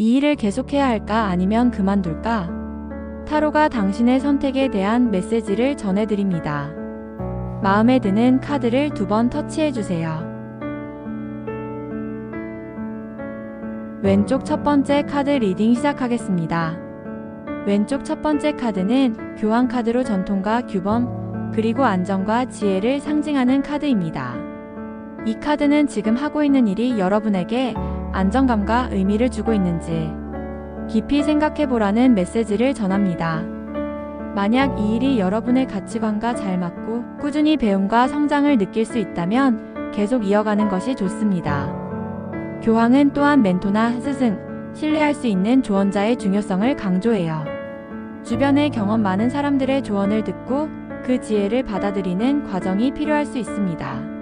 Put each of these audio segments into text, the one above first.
이 일을 계속해야 할까 아니면 그만둘까? 타로가 당신의 선택에 대한 메시지를 전해드립니다. 마음에 드는 카드를 두 번 터치해 주세요. 왼쪽 첫 번째 카드 리딩 시작하겠습니다. 왼쪽 첫 번째 카드는 교환 카드로 전통과 규범, 그리고 안정과 지혜를 상징하는 카드입니다. 이 카드는 지금 하고 있는 일이 여러분에게 안정감과 의미를 주고 있는지 깊이 생각해 보라는 메시지를 전합니다. 만약 이 일이 여러분의 가치관과 잘 맞고 꾸준히 배움과 성장을 느낄 수 있다면 계속 이어가는 것이 좋습니다. 교황은 또한 멘토나 스승, 신뢰할 수 있는 조언자의 중요성을 강조해요. 주변에 경험 많은 사람들의 조언을 듣고 그 지혜를 받아들이는 과정이 필요할 수 있습니다.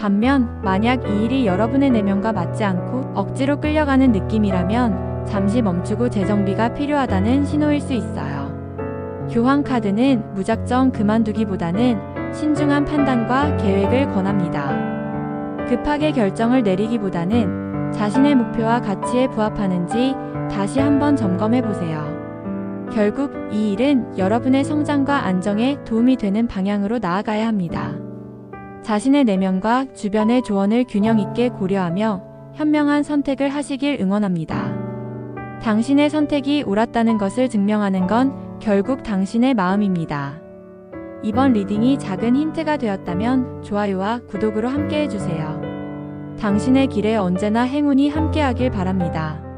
반면 만약 이 일이 여러분의 내면과 맞지 않고 억지로 끌려가는 느낌이라면 잠시 멈추고 재정비가 필요하다는 신호일 수 있어요. 교황 카드는 무작정 그만두기보다는 신중한 판단과 계획을 권합니다. 급하게 결정을 내리기보다는 자신의 목표와 가치에 부합하는지 다시 한번 점검해 보세요. 결국 이 일은 여러분의 성장과 안정에 도움이 되는 방향으로 나아가야 합니다. 자신의 내면과 주변의 조언을 균형 있게 고려하며 현명한 선택을 하시길 응원합니다. 당신의 선택이 옳았다는 것을 증명하는 건 결국 당신의 마음입니다. 이번 리딩이 작은 힌트가 되었다면 좋아요와 구독으로 함께 해주세요. 당신의 길에 언제나 행운이 함께하길 바랍니다.